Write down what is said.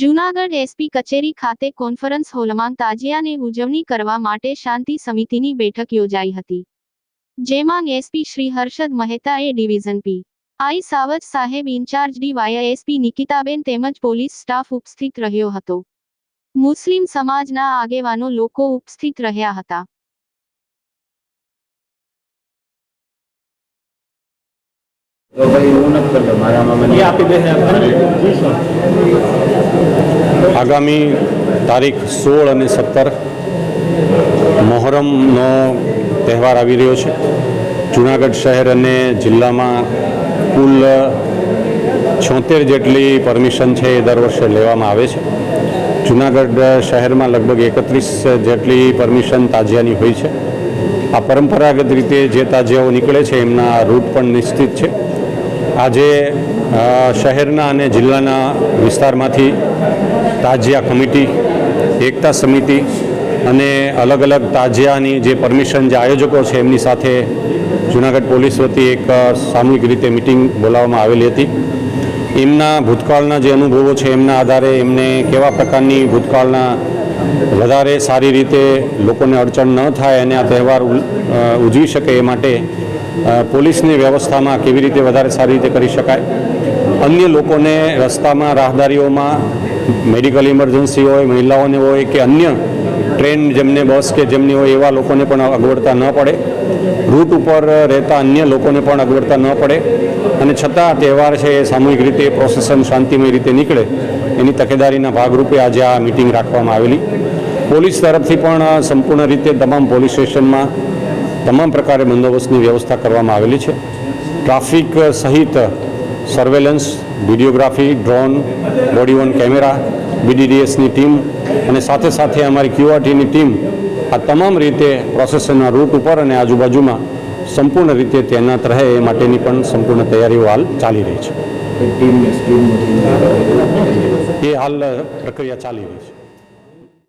Junagadh SP કચેરી ખાતે conference હોલમાં તાજિયાને ઉજવણી કરવા માટે શાંતિ સમિતિની બેઠક યોજાઈ હતી. જેમાં SP Shri Harshad Mehta A division P. I. Savaj સાહેબ ઇન્ચાર્જ ડીવાય એસપી નિકિતાબેન તેમજ પોલીસ સ્ટાફ ઉપસ્થિત રહ્યો હતો. મુસ્લિમ સમાજના આગેવાનો લોકો ઉપસ્થિત રહ્યા હતા. તો ભાઈ હું નથી કરતો. મારામાં મને આપી દે આગામી તારીખ સોળ અને સત્તર મોહરમનો તહેવાર આવી રહ્યો છે. જુનાગઢ શહેર અને જિલ્લામાં કુલ છોતેર જેટલી પરમિશન છે એ દર વર્ષે લેવામાં આવે છે. જુનાગઢ શહેરમાં લગભગ એકત્રીસ જેટલી પરમિશન તાજિયાની હોય છે. આ પરંપરાગત રીતે જે તાજિયાઓ નીકળે છે, એમના રૂટ પણ નિશ્ચિત છે. આજે શહેરના અને જિલ્લાના વિસ્તારમાંથી તાજિયા કમિટી, એકતા સમિતિ અને અલગ અલગ તાજિયાની જે પરમિશન જે આયોજકો છે એમની સાથે જુનાગઢ પોલીસ વતી એક સામૂહિક રીતે મિટિંગ બોલાવવામાં આવેલી હતી. એમના ભૂતકાળના જે અનુભવો છે એમના આધારે એમને કેવા પ્રકારની ભૂતકાળના વધારે સારી રીતે લોકોને અડચણ ન થાય અને આ તહેવાર ઉજવી શકે એ માટે પોલીસની વ્યવસ્થામાં કેવી રીતે વધારે સારી રીતે કરી શકાય? અન્ય લોકોને રસ્તામાં, રાહદારીઓમાં, મેડિકલ ઇમરજન્સી હોય, મહિલાઓને હોય કે અન્ય ટ્રેન જેમને, બસ કે જેમની હોય એવા લોકોને પણ અગવડતા ન પડે. રૂટ ઉપર રહેતા અન્ય લોકોને પણ અગવડતા ન પડે. અને છતાં તહેવાર છે, એ સામૂહિક રીતે પ્રોસેસન શાંતિમય રીતે નીકળે, એની તકેદારીના ભાગરૂપે આજે આ મિટિંગ રાખવામાં આવેલી. પોલીસ તરફથી પણ સંપૂર્ણ રીતે તમામ પોલીસ સ્ટેશનમાં તમામ પ્રકારે બંદોબસ્તની વ્યવસ્થા કરવામાં આવેલી છે. ટ્રાફિક સહિત surveillance videography drone body on camera બીડીડીએસની team અને સાથે સાથે અમારી ક્યુઆરટીની ટીમ આ તમામ રીતે પ્રોસેસરના રૂટ ઉપર અને આજુબાજુમાં સંપૂર્ણ રીતે તૈનાત રહે એ માટેની પણ સંપૂર્ણ તૈયારીઓ હાલ ચાલી રહી છે. એ હાલ પ્રક્રિયા ચાલી રહી છે.